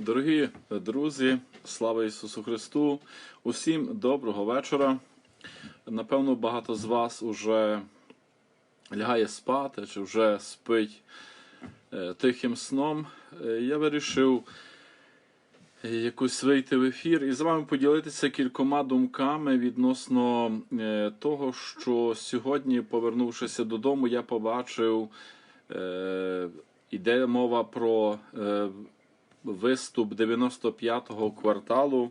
Дорогі друзі, слава Ісусу Христу! Усім доброго вечора. Напевно, багато з вас уже лягає спати чи вже спить е, тихим сном. Е, Я вирішив якось вийти в ефір і з вами поділитися кількома думками відносно е, того, що сьогодні, повернувшися додому, я побачив. Іде мова про виступ 95-го кварталу,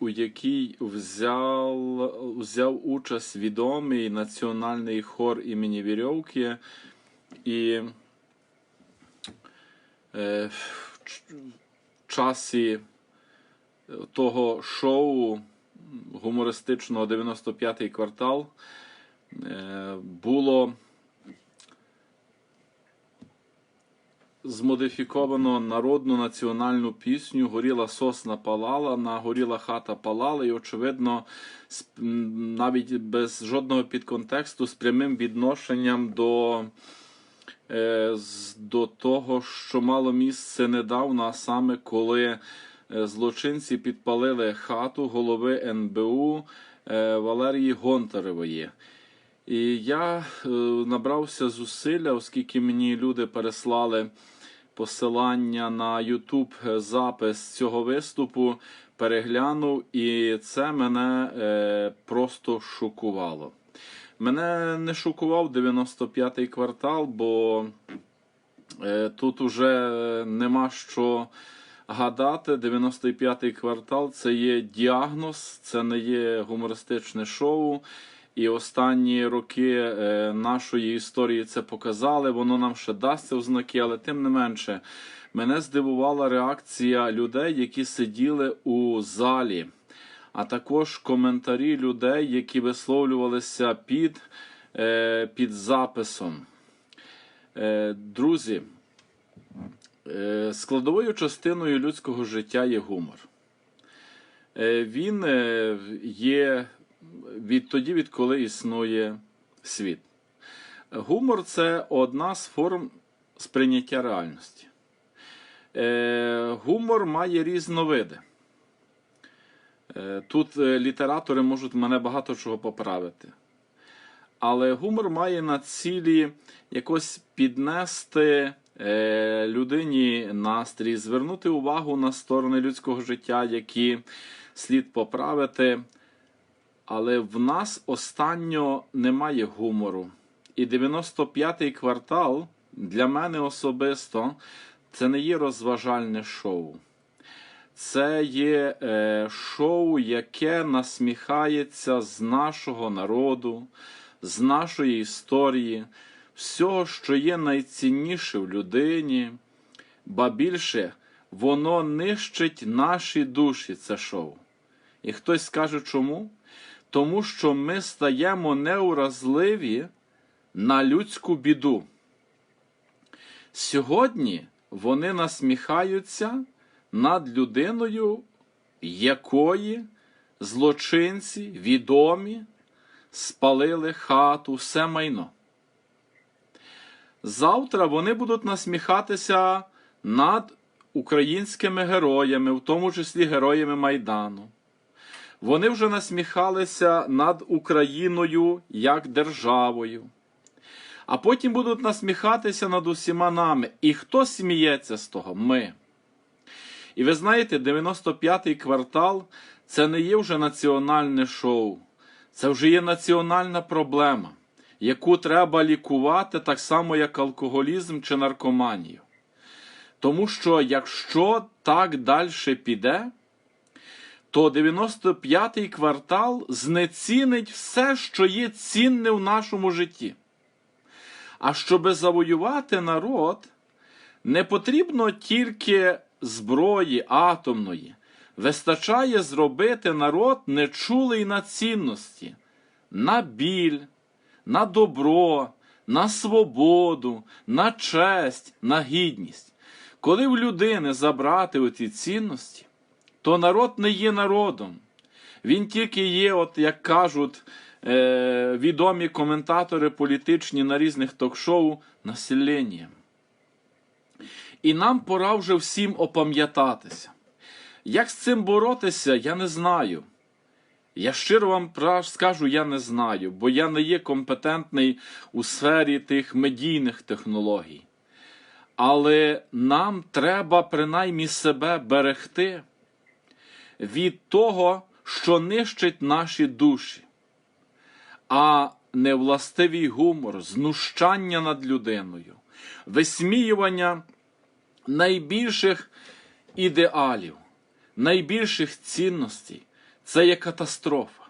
у який взяв, взяв участь відомий національний хор імені Вірьовки. І е, в часі того шоу гумористичного 95-й квартал е, було змодифіковано народну національну пісню Горіла сосна палала, на горіла хата палала, і, очевидно, навіть без жодного підконтексту, з прямим відношенням до, е, до того, що мало місце недавно, а саме коли е, злочинці підпалили хату голови НБУ е, Валерії Гонтаревої. І я е, набрався зусилля, оскільки мені люди переслали посилання на YouTube запис цього виступу, переглянув, і це мене е, просто шокувало. Мене не шокував 95-й квартал, бо е, тут уже нема що гадати. 95-й квартал це є діагноз, це не є гумористичне шоу. І останні роки е, нашої історії це показали. Воно нам ще дасться у знаки, але тим не менше, мене здивувала реакція людей, які сиділи у залі, а також коментарі людей, які висловлювалися під, е, під записом. Е, Друзі, складовою частиною людського життя є гумор. Він є відтоді, відколи існує світ. Гумор це одна з форм сприйняття реальності. Е, Гумор має різновиди. Е, Тут е, літератори можуть мене багато чого поправити. Але гумор має на цілі якось піднести е, людині настрій, звернути увагу на сторони людського життя, які слід поправити. Але в нас останньо немає гумору. І 95-й квартал для мене особисто це не є розважальне шоу. Це є е, шоу, яке насміхається з нашого народу, з нашої історії, всього, що є найцінніше в людині, ба більше воно нищить наші душі, це шоу. І хтось скаже чому? Тому що ми стаємо неуразливі на людську біду. Сьогодні вони насміхаються над людиною, якої злочинці відомі спалили хату, все майно. Завтра вони будуть насміхатися над українськими героями, в тому числі героями Майдану. Вони вже насміхалися над Україною як державою. А потім будуть насміхатися над усіма нами. І хто сміється з того? Ми. І ви знаєте, 95-й квартал це не є вже національне шоу, це вже є національна проблема, яку треба лікувати так само, як алкоголізм чи наркоманію. Тому що якщо так далі піде, то 95-й квартал знецінить все, що є цінне в нашому житті. А щоб завоювати народ, не потрібно тільки зброї атомної. Вистачає зробити народ нечулий на цінності, на біль, на добро, на свободу, на честь, на гідність. Коли в людини забрати оці цінності, то народ не є народом. Він тільки є, от як кажуть е, відомі коментатори політичні на різних ток-шоу, населенням. І нам пора вже всім опам'ятатися. Як з цим боротися, я не знаю. Я щиро вам скажу, я не знаю, бо я не є компетентний у сфері тих медійних технологій. Але нам треба принаймні себе берегти від того, що нищить наші душі, а невластивий гумор, знущання над людиною, висміювання найбільших ідеалів, найбільших цінностей це є катастрофа.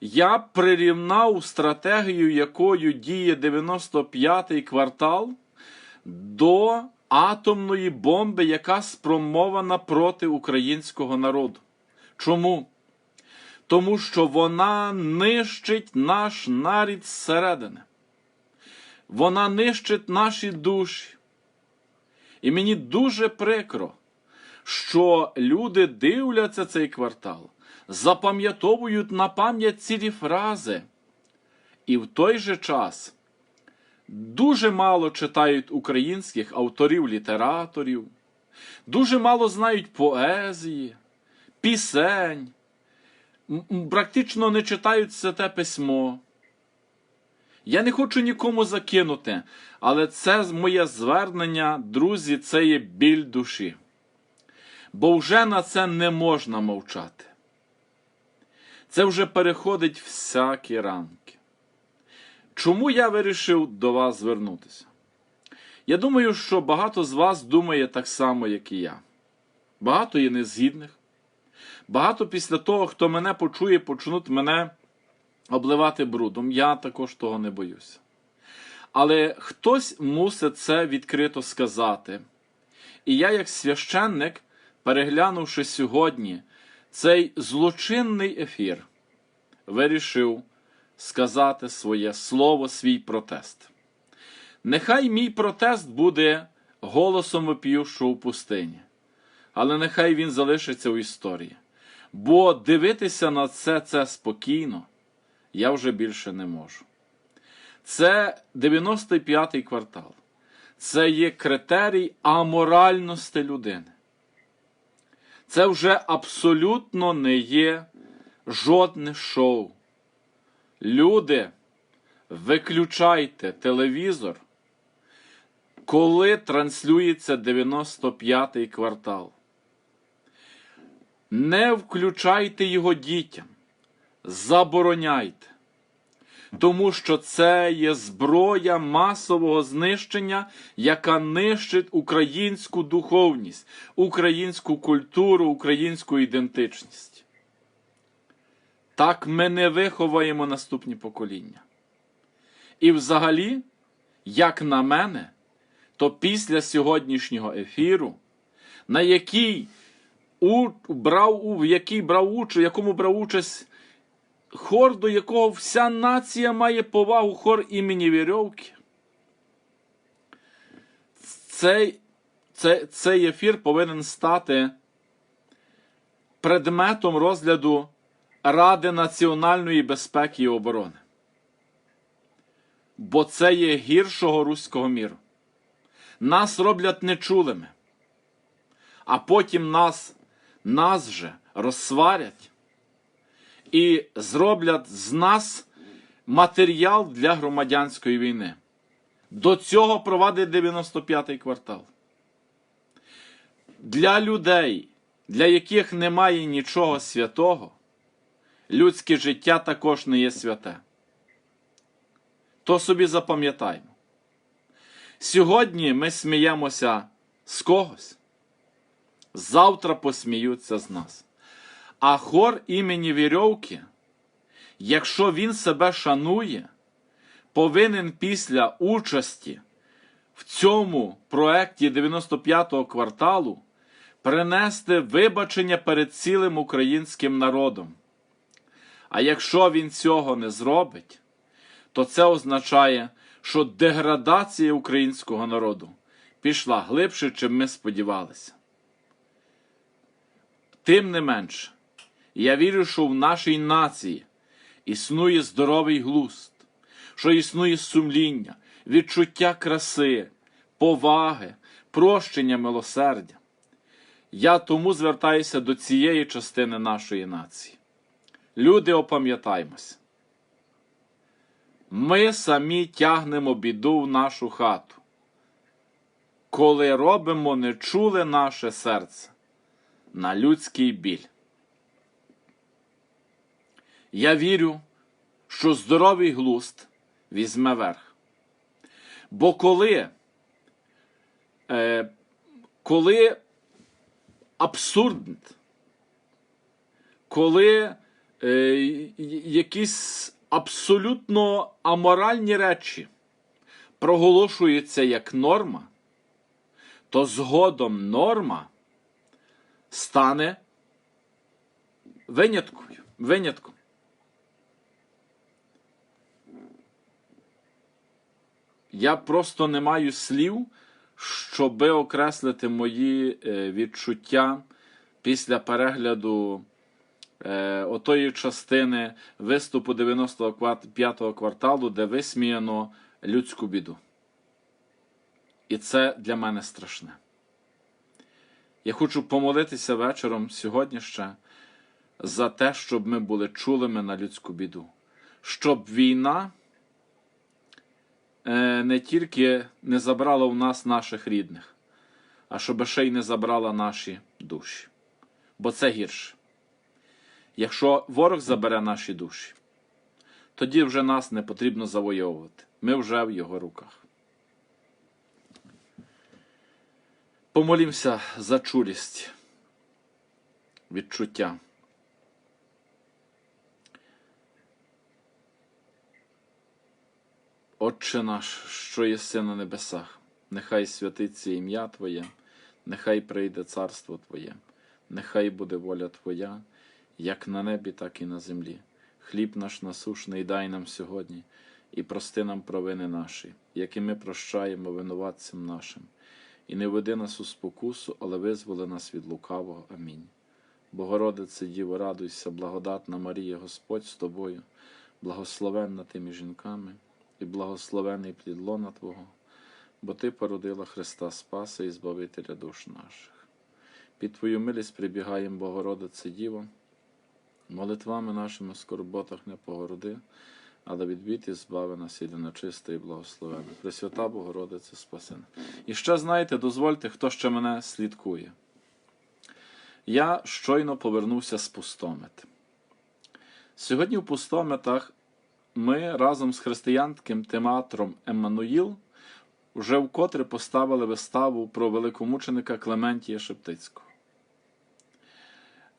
Я прирівнав стратегію, якою діє 95-й квартал до атомної бомби, яка спромована проти українського народу. Чому? Тому що вона нищить наш нарід зсередини. Вона нищить наші душі. І мені дуже прикро, що люди дивляться цей квартал, запам'ятовують на пам'ять цілі фрази. І в той же час дуже мало читають українських авторів-літераторів, дуже мало знають поезії, пісень, практично не читають святе письмо. Я не хочу нікому закинути, але це моє звернення, друзі, це є біль душі. Бо вже на це не можна мовчати. Це вже переходить всякі рамки. Чому я вирішив до вас звернутися? Я думаю, що багато з вас думає так само, як і я. Багато є незгідних. Багато після того, хто мене почує, почнуть мене обливати брудом. Я також того не боюся. Але хтось мусить це відкрито сказати. І я, як священник, переглянувши сьогодні цей злочинний ефір, вирішив сказати своє слово, свій протест. Нехай мій протест буде голосом вопіющого в пустині, але нехай він залишиться у історії. Бо дивитися на це, це спокійно я вже більше не можу. Це 95-й квартал. Це є критерій аморальності людини. Це вже абсолютно не є жодне шоу. Люди, виключайте телевізор, коли транслюється 95-й квартал. Не включайте його дітям, забороняйте. Тому що це є зброя масового знищення, яка нищить українську духовність, українську культуру, українську ідентичність. Так ми не виховаємо наступні покоління. І взагалі, як на мене, то після сьогоднішнього ефіру, на який у, брав, у, який брав участь, якому брав участь хор, до якого вся нація має повагу, хор імені Вірьовки. Цей, цей, цей ефір повинен стати предметом розгляду Ради національної безпеки і оборони. Бо це є гіршого руського міру. Нас роблять нечулими, а потім нас, нас же розсварять і зроблять з нас матеріал для громадянської війни. До цього провадить 95-й квартал. Для людей, для яких немає нічого святого, людське життя також не є святе. То собі запам'ятаймо. Сьогодні ми сміємося з когось, завтра посміються з нас. А хор імені Вірьовки, якщо він себе шанує, повинен після участі в цьому проекті 95-го кварталу принести вибачення перед цілим українським народом. А якщо він цього не зробить, то це означає, що деградація українського народу пішла глибше, чим ми сподівалися. Тим не менше, я вірю, що в нашій нації існує здоровий глузд, що існує сумління, відчуття краси, поваги, прощення, милосердя. Я тому звертаюся до цієї частини нашої нації. Люди, опам'ятаймося. Ми самі тягнемо біду в нашу хату, коли робимо нечуле наше серце на людський біль. Я вірю, що здоровий глузд візьме верх. Бо коли, е, коли абсурд, коли е, якісь абсолютно аморальні речі проголошуються як норма, то згодом норма стане виняткою, винятком. Я просто не маю слів, щоби окреслити мої е, відчуття після перегляду е, отої частини виступу 95-го кварталу, де висміяно людську біду. І це для мене страшне. Я хочу помолитися вечором сьогодні ще за те, щоб ми були чулими на людську біду, щоб війна е, не тільки не забрала в нас наших рідних, а щоб ще й не забрала наші душі. Бо це гірше. Якщо ворог забере наші душі, тоді вже нас не потрібно завойовувати. Ми вже в його руках. Помолімося за чулість, відчуття. Отче наш, що єси на небесах, нехай святиться ім'я Твоє, нехай прийде царство Твоє, нехай буде воля Твоя, як на небі, так і на землі. Хліб наш насушний дай нам сьогодні, і прости нам провини наші, як і ми прощаємо винуватцям нашим. І не веди нас у спокусу, але визволи нас від лукавого. Амінь. Богородице Діво, радуйся, благодатна Марія, Господь з тобою, благословенна ти між жінками, і благословений плід лона Твого, бо Ти породила Христа Спаса і Збавителя душ наших. Під Твою милість прибігаємо, Богородице Діво, молитвами нашими скорботах не погороди, але від збави нас іде на чисте і благословенне. Пресвята Богородице Спасена. І ще знаєте, дозвольте, хто ще мене слідкує. Я щойно повернувся з пустомет. Сьогодні в пустометах ми разом з християнським театром Еммануїл вже вкотре поставили виставу про великомученика Клементія Шептицького.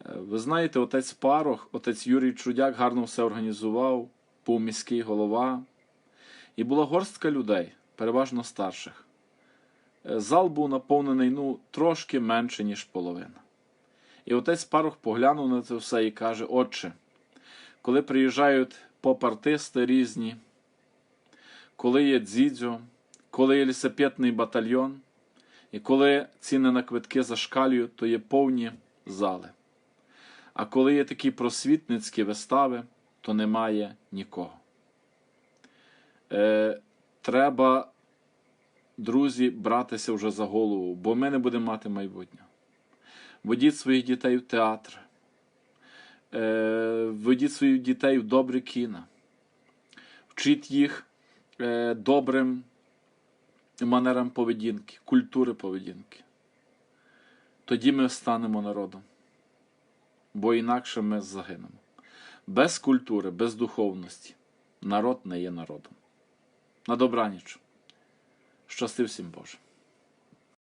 Е, Ви знаєте, отець Парох, отець Юрій Чудяк гарно все організував, був міський голова, і була горстка людей, переважно старших. Е, Зал був наповнений ну, трошки менше, ніж половина. І отець Парох поглянув на це все і каже: Отче, коли приїжджають поп-артисти різні, коли є дзідзьо, коли є лісопетний батальйон, і коли ціни на квитки зашкалюють, то є повні зали. А коли є такі просвітницькі вистави, то немає нікого. Е, треба, друзі, братися вже за голову, бо ми не будемо мати майбутнього. Водіть своїх дітей в театр, е, ведіть своїх дітей в добре кіно, вчіть їх е, добрим манерам поведінки, культури поведінки. Тоді ми станемо народом, бо інакше ми загинемо. Без культури, без духовності народ не є народом. На добраніч. Щасти всім Боже.